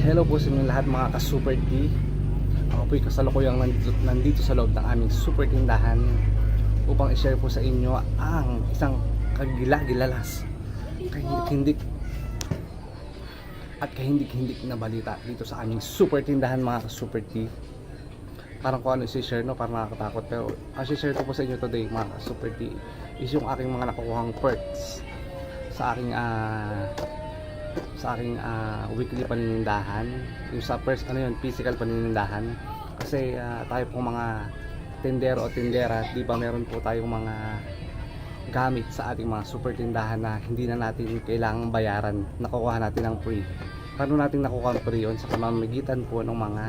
Hello po sa lahat mga ka-Super T. Ako po'y kasalukuyang nandito, nandito sa loob ng aming super tindahan upang i-share po sa inyo ang isang kagila-gilalas, kahindik-hindik at kahindik-hindik na balita dito sa aming super tindahan mga ka-Super T. Parang kung ano i-share no, parang nakakatakot pero ang i-share ko po sa inyo today mga ka-Super T is yung aking mga nakukuhang perks sa aking ah sa aking ah, weekly paninindahan yung sa first ano yun physical paninindahan kasi ah, tayo po mga tendero o tendera di ba meron po tayong mga gamit sa ating mga super tindahan na hindi na natin kailangang bayaran. Nakukuha natin ng free. Paano natin nakukuha ang free yun? Sa pamamagitan po ng mga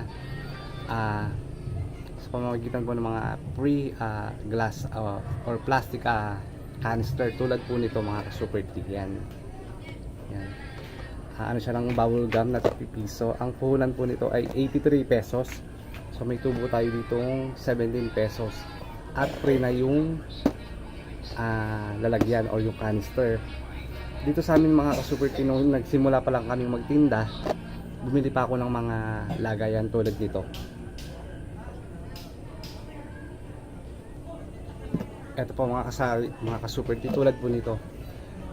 ah, sa pamamagitan po ng mga free ah, glass ah, or plastic ah, canister tulad po nito mga super tea yan. Yan ano siya ng bubble gum na 30 piso. Ang puhunan po nito ay 83 pesos. So may tubo tayo ditong 17 pesos. At free na yung ah, lalagyan or yung canister. Dito sa amin mga ka-super nung nagsimula pa lang kami magtinda, bumili pa ako ng mga lagayan tulad nito. Ito po mga kasari, mga ka-super tulad po nito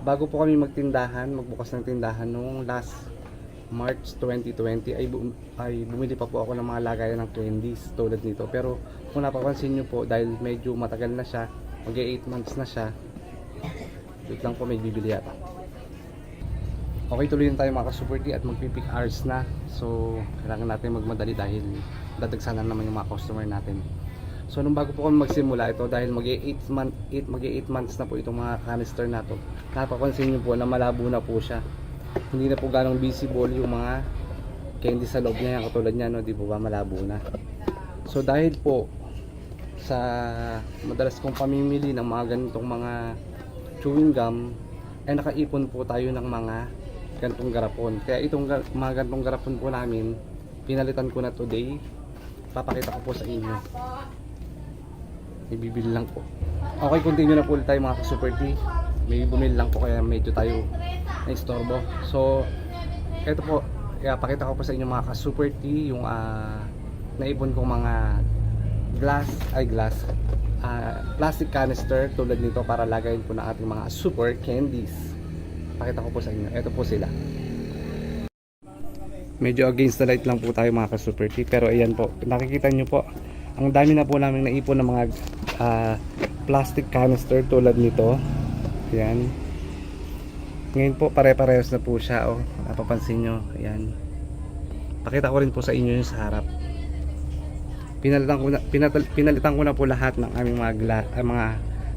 bago po kami magtindahan, magbukas ng tindahan nung last March 2020 ay, bum- ay bumili pa po ako ng mga lagayan ng candies tulad nito. Pero kung napapansin nyo po dahil medyo matagal na siya, mag 8 months na siya, wait lang po may bibili yata. Okay, tuloy na tayo mga ka-super tea at magpipick hours na. So, kailangan natin magmadali dahil dadagsanan naman yung mga customer natin. So nung bago po kami magsimula ito dahil mag 8 month 8 mag 8 months na po itong mga canister na to. Napapansin niyo po na malabo na po siya. Hindi na po ganong visible yung mga candy sa loob niya yan katulad niya no, di po ba malabo na. So dahil po sa madalas kong pamimili ng mga ganitong mga chewing gum ay nakaipon po tayo ng mga ganitong garapon. Kaya itong ga- mga ganitong garapon po namin pinalitan ko na today. Papakita ko po sa inyo. May bibili lang po. Okay, continue na po ulit tayo mga ka-super tea. May bumili lang po kaya medyo tayo na istorbo. So, eto po. Kaya pakita ko po sa inyo mga ka-super tea yung ah, naipon kong mga glass, ay glass, ah, plastic canister tulad nito para lagayin po ng ating mga super candies. Pakita ko po sa inyo. Eto po sila. Medyo against the light lang po tayo mga ka-super tea. Pero ayan po, nakikita nyo po, ang dami na po namin naipon ng mga ah, plastic canister tulad nito. Ayan. Ngayon po, pare-parehas na po siya. Oh, napapansin nyo. Ayan. Pakita ko rin po sa inyo yung sa harap. Pinalitan ko na, pinatal, pinalitan ko na po lahat ng aming mga, gla, ah, mga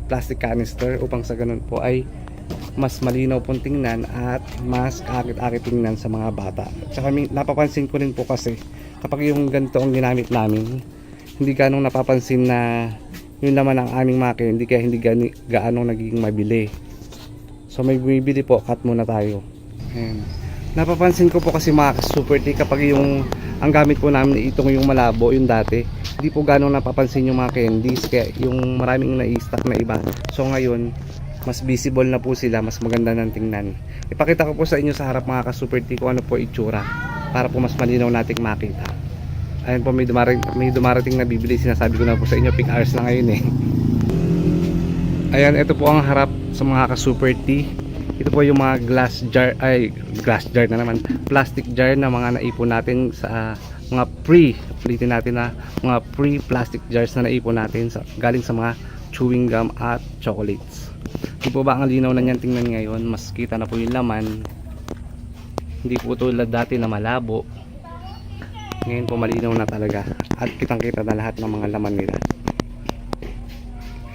plastic canister upang sa ganun po ay mas malinaw pong tingnan at mas kakit-akit tingnan sa mga bata. Tsaka napapansin ko rin po kasi kapag yung ganito ang ginamit namin, hindi ganong napapansin na yun naman ang aming mga candy kaya hindi gani, gaano nagiging mabili. So may bumibili po, cut muna tayo. Ayan. Napapansin ko po kasi mga super tea kapag yung ang gamit po namin itong yung malabo, yung dati, hindi po ganong napapansin yung mga candies kaya yung maraming na-stock na iba. So ngayon, mas visible na po sila, mas maganda ng tingnan. Ipakita ko po sa inyo sa harap mga ka-super tea kung ano po itsura para po mas malinaw nating makita. Ayun po may dumarating, may dumarating na bibili, sinasabi ko na po sa inyo, peak hours na ngayon eh. Ayan, ito po ang harap sa mga ka-super tea. Ito po yung mga glass jar, ay glass jar na naman, plastic jar na mga naipon natin sa mga pre, ulitin natin na mga pre plastic jars na naipon natin sa, galing sa mga chewing gum at chocolates. Di po ba ang linaw na niyan tingnan ngayon? Mas kita na po yung laman. Hindi po tulad dati na malabo. Ngayon po malinaw na talaga. At kitang kita na lahat ng mga laman nila.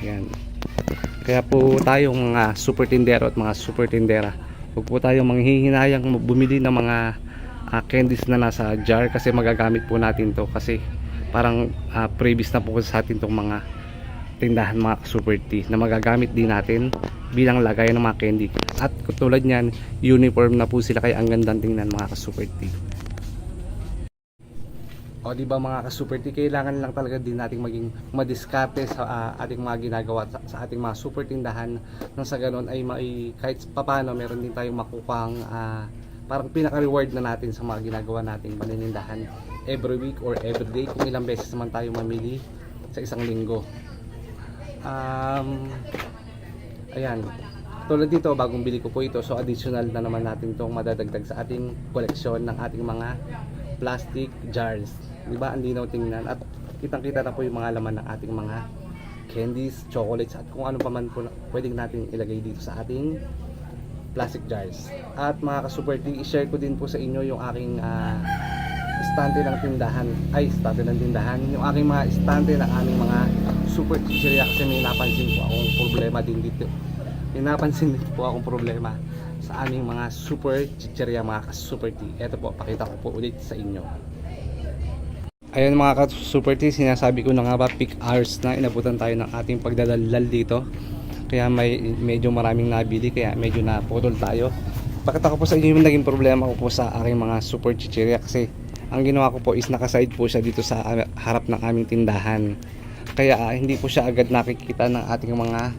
Ayan. Kaya po tayong mga super tindero at mga super tindera. Huwag po tayong manghihinayang bumili ng mga ah, candies na nasa jar kasi magagamit po natin to kasi parang uh, previous na po sa atin tong mga tindahan mga super tea na magagamit din natin bilang lagay ng mga candy at tulad niyan uniform na po sila kaya ang gandang tingnan mga ka-super tea o di ba mga ka-super tea kailangan lang talaga din nating maging madiskarte sa ah, ating mga ginagawa sa, sa ating mga super tindahan nang sa ganun ay may, kahit papano meron din tayong makukuhang ah, parang pinaka-reward na natin sa mga ginagawa nating paninindahan every week or every day kung ilang beses naman tayo mamili sa isang linggo. Um, ayan. Tulad dito, bagong bili ko po ito. So additional na naman natin itong madadagdag sa ating koleksyon ng ating mga plastic jars. Di ba? Ang linaw tingnan. At kitang-kita na po yung mga laman ng ating mga candies, chocolates, at kung ano pa man po na, pwedeng natin ilagay dito sa ating plastic jars. At mga ka-super tea, i-share ko din po sa inyo yung aking ah, estante ng tindahan. Ay, estante ng tindahan. Yung aking mga estante ng aming mga super chicheria kasi may napansin po akong problema din dito. May napansin din po akong problema sa aming mga super chicheria, mga ka-super tea. Ito po, pakita ko po ulit sa inyo. Ayun mga ka-super tea, sinasabi ko na nga ba peak hours na inabutan tayo ng ating pagdadalal dito. Kaya may medyo maraming nabili kaya medyo naputol tayo. Pakita ko po sa inyo yung naging problema ko po sa aking mga super chicheria kasi ang ginawa ko po is nakaside po siya dito sa harap ng aming tindahan. Kaya ah, hindi po siya agad nakikita ng ating mga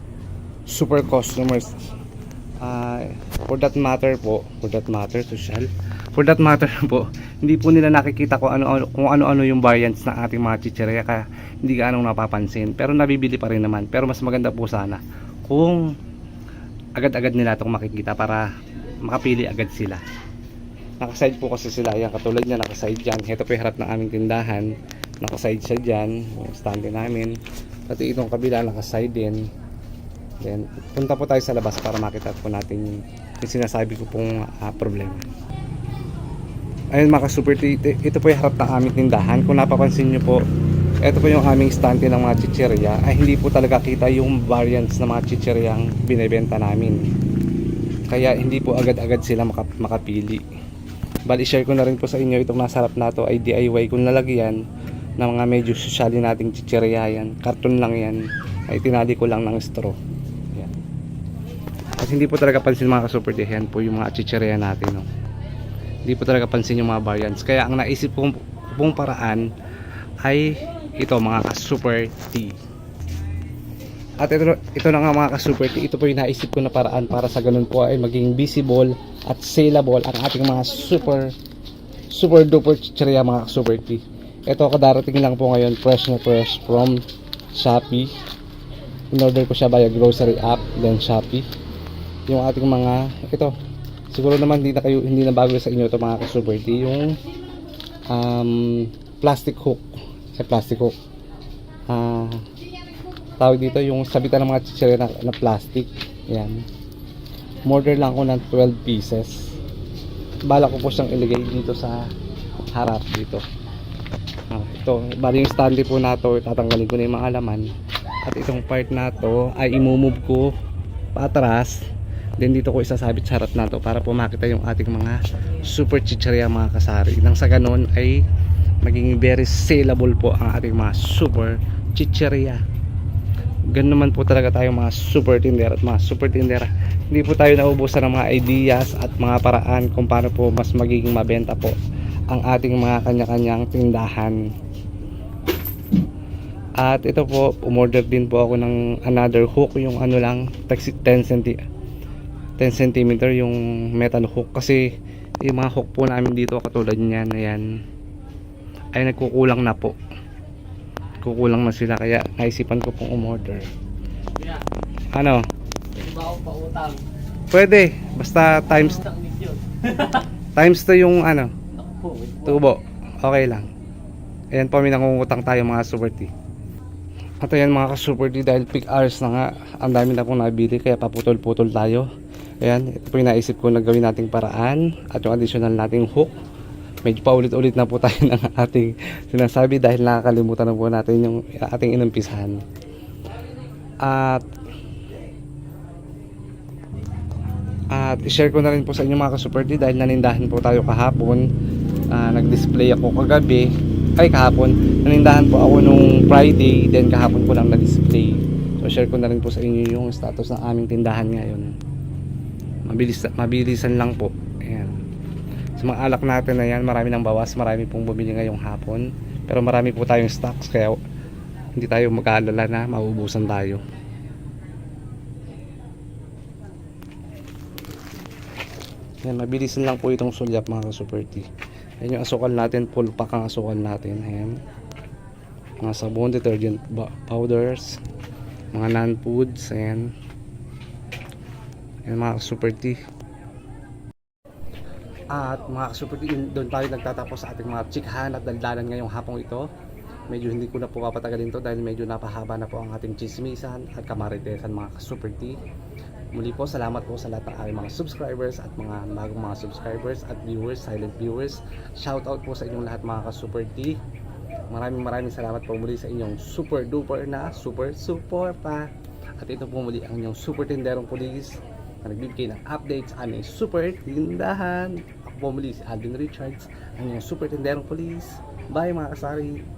super customers. Ah, for that matter po, for that matter social, for that matter po, hindi po nila nakikita kung ano kung ano-ano yung variants ng ating mga chicheria kaya hindi ka anong napapansin. Pero nabibili pa rin naman. Pero mas maganda po sana kung agad-agad nila itong makikita para makapili agad sila. Nakaside po kasi sila. Yan, katulad niya, nakaside dyan. Ito po yung harap ng aming tindahan. Nakaside siya dyan. Yung stand namin. Pati itong kabila, nakaside din. Then, punta po tayo sa labas para makita po natin yung, yung sinasabi ko pong ah, problema. Ayun mga super ito, ito po yung harap ng aming tindahan. Kung napapansin nyo po, ito po yung aming stante ng mga chicheria. Ay hindi po talaga kita yung variants ng mga chicheria ang binebenta namin. Kaya hindi po agad-agad sila maka- makapili. Bali share ko na rin po sa inyo itong nasa harap na to ay DIY kong nalagyan ng mga medyo sosyali nating chicheria yan. Karton lang yan. Ay tinali ko lang ng straw. Yan. At hindi po talaga pansin mga ka-super yan po yung mga chicheria natin. No? Hindi po talaga pansin yung mga variants. Kaya ang naisip kong, kong paraan ay ito mga ka-super T. At ito, ito na nga mga ka-super T. Ito po yung naisip ko na paraan para sa ganun po ay maging visible at saleable ang ating mga super super duper chicheria mga ka-super T. Ito kadarating lang po ngayon fresh na fresh from Shopee. In-order ko siya via grocery app then Shopee. Yung ating mga ito siguro naman hindi na kayo hindi na bago sa inyo ito mga ka-super. T yung um, plastic hook. Sa plastic hook. Ah tawag dito yung sabitan ng mga chichirya na, na plastic. Yan order lang ako ng 12 pieces. Bala ko po siyang ilagay dito sa harap dito. Ah, ito bali yung standy po na to tatanggalin ko na yung mga laman. At itong part na to ay imumove ko patras then dito ko isasabit sa harap na to para po makita yung ating mga super chichirya mga kasari. Nang sa ganon ay maging very saleable po ang ating mga super chicheria ganun naman po talaga tayong mga super tinder at mga super tinder hindi po tayo naubusan ng mga ideas at mga paraan kung paano po mas magiging mabenta po ang ating mga kanya-kanyang tindahan. At ito po umorder din po ako ng another hook yung ano lang 10 cm 10 cm yung metal hook. Kasi yung mga hook po namin dito katulad niyan ayan ay nagkukulang na po. Kukulang na sila kaya naisipan ko pong umorder. Ano? Pwede basta times times to yung ano tubo. Okay lang. Ayan po may nangungutang tayo mga super at ayan mga ka-super dahil peak hours na nga ang dami na pong nabili kaya paputol-putol tayo ayan ito po yung naisip ko na gawin nating paraan at yung additional nating hook. Medyo paulit-ulit na po tayo ng ating sinasabi dahil nakakalimutan na po natin yung ating inumpisahan. At at i-share ko na rin po sa inyo mga ka-super D dahil nanindahan po tayo kahapon. Ah, nag-display ako kagabi. Ay kahapon. Nanindahan po ako nung Friday then kahapon ko lang na-display. So share ko na rin po sa inyo yung status ng aming tindahan ngayon mabilis, mabilisan lang po ayan sa mga alak natin na yan marami ng bawas marami pong bumili ngayong hapon pero marami po tayong stocks kaya hindi tayo mag-aalala na maubusan tayo Yan, mabilis lang po itong sulyap mga ka-super T. Yan yung asukal natin, full pack ang asukal natin. Ayan. Mga sabon, detergent powders, mga non-foods, ayan. Ayan mga ka-super T. At mga yun- doon tayo nagtatapos sa ating mga chikahan at daldalan ngayong hapong ito. Medyo hindi ko na po papatagalin to dahil medyo napahaba na po ang ating chismisan at kamaritesan mga ka-super T. Muli po, salamat po sa lahat ng aking mga subscribers at mga bagong mga subscribers at viewers, silent viewers. Shout out po sa inyong lahat mga ka-super. Maraming maraming salamat po muli sa inyong super duper na super super pa. At ito po muli ang inyong super tinderong pulis na nagbibigay ng updates sa aming super tindahan. Ako po muli si Alvin Richards, ang inyong super tinderong pulis. Bye mga kasari!